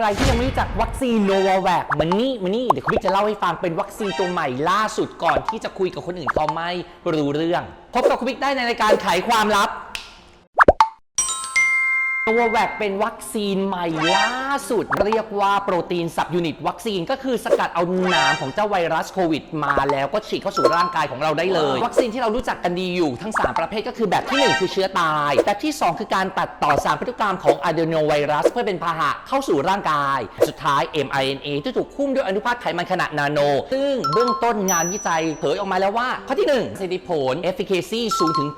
ใครที่ยังไม่รู้จักวัคซีนโนวาแวคมันนี่มันนี่เดี๋ยวคุณวิทย์จะเล่าให้ฟังเป็นวัคซีนตัวใหม่ล่าสุดก่อนที่จะคุยกับคนอื่นเขาไม่รู้เรื่อง พบกับคุณวิทย์ได้ในรายการไขความลับ โนวาแวคเป็นวัคซีนใหม่ล่าสุด เรียกว่าโปรตีนสับยูนิต วัคซีนก็คือสกัดเอาหนามของเจ้าไวรัสโควิดมาแล้วก็ฉีดเข้าสู่ร่างกายของเราได้เลย วัคซีนที่เรารู้จักกันดีอยู่ทั้ง 3 ประเภทก็คือแบบที่ 1 คือเชื้อตาย แบบที่ 2 คือการตัดต่อสารพันธุกรรมของอะเดโนไวรัส เพื่อเป็นพาหะเข้าสู่ร่างกาย สุดท้าย mRNA ที่ถูกหุ้มด้วยอนุภาคไขมันขนาดนาโน ซึ่งเบื้องต้นงานวิจัยเผยออกมาแล้วว่า ข้อที่1ประสิทธิผล efficacy สูงถึง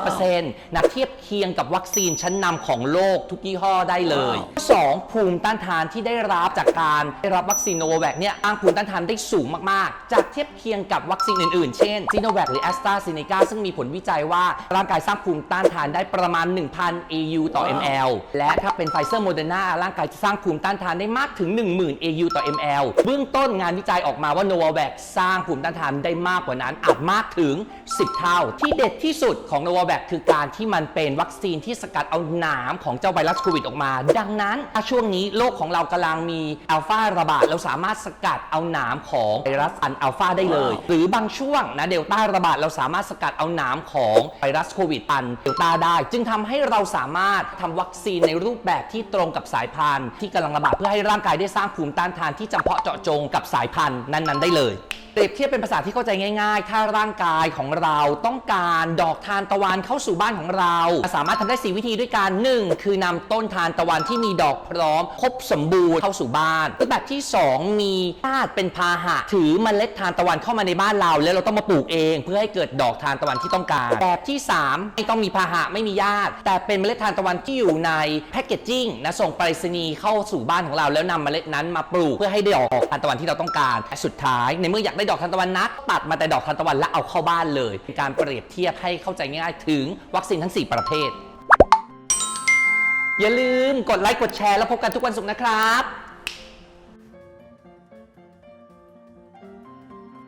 90%นะเทียบเคียงกับวัคซีนชั้นนำของโลกทุกยี่ห้อได้เลย 2. ภูมิต้านทานที่ได้รับจากการได้รับวัคซีนโนวาแวคเนี่ยอ้างภูมิต้านทานได้สูงมากๆ จากเทียบเคียงกับวัคซีนอื่นๆ เช่นซีโนแวคหรือแอสตราเซเนกาซึ่งมีผลวิจัยว่าร่างกายสร้างภูมิต้านทานได้ประมาณ 1,000 AU ต่อ ml และถ้าเป็นไฟเซอร์โมเดอร์นาร่างกายจะสร้างภูมิต้านทานได้มากถึง 10,000 AU ต่อ ml เบื้องต้นงานวิจัยออกมาว่าโนวาแวคสร้างภูมิต้านทานได้มากกว่านั้นอาจมากถึง 10 เท่า ที่เด็ดที่สุดของโนวาแวคคือการที่มันเป็นวัคซีนที่สกัดเอาหนามของเจ้าไวรัสโควิดออกมา ดังนั้นถ้าช่วงนี้โลกของเรากำลังมีอัลฟาระบาดเราสามารถสกัดเอาหนามของไวรัสอันอัลฟาได้เลย หรือบางช่วงนะเดลต้าระบาดเราสามารถสกัดเอาหนามของไวรัสโควิดอันเดลต้าได้ จึงทำให้เราสามารถทำวัคซีนในรูปแบบที่ตรงกับสายพันธุ์ที่กำลังระบาดเพื่อให้ร่างกายได้สร้างภูมิต้านทานที่จำเพาะเจาะจงกับสายพันธุ์นั้นๆได้เลย เปรียบเทียบเป็นภาษาที่เข้าใจง่าย ๆ ถ้าร่างกายของเราต้องการดอกทานตะวันเข้าสู่บ้านของเรา สามารถทำได้ 4 วิธีด้วยกันหนึ่งคือนำต้นทานตะวันที่มีดอกพร้อม ครบสมบูรณ์เข้าสู่บ้านรูปแบบที่ 2 มีญาติเป็นพาหะ ถือเมล็ดทานตะวันเข้ามาในบ้านเรา แล้วเราต้องมาปลูกเอง เพื่อให้เกิดดอกทานตะวันที่ต้องการ แบบที่ 3 ไม่ต้องมีพาหะไม่มีญาติ แต่เป็นเมล็ดทานตะวันที่อยู่ในแพคเกจจิ้งนะส่งไปรษณีย์เข้าสู่บ้านของเรา แล้วนำเมล็ดนั้นมาปลูกเพื่อให้ได้ดอกทานตะวันที่เราต้องการและสุดท้ายในเมื่ออยากได้ดอกทานตะวันนัก ตัดมาแต่ดอกทานตะวันแล้วเอาเข้าบ้านเลยเป็นการเปรียบเทียบให้เข้าใจง่ายๆ ถึงวัคซีนทั้ง 4 ประเภท อย่าลืมกดไลค์กดแชร์แล้วพบกันทุกวันศุกร์นะครับ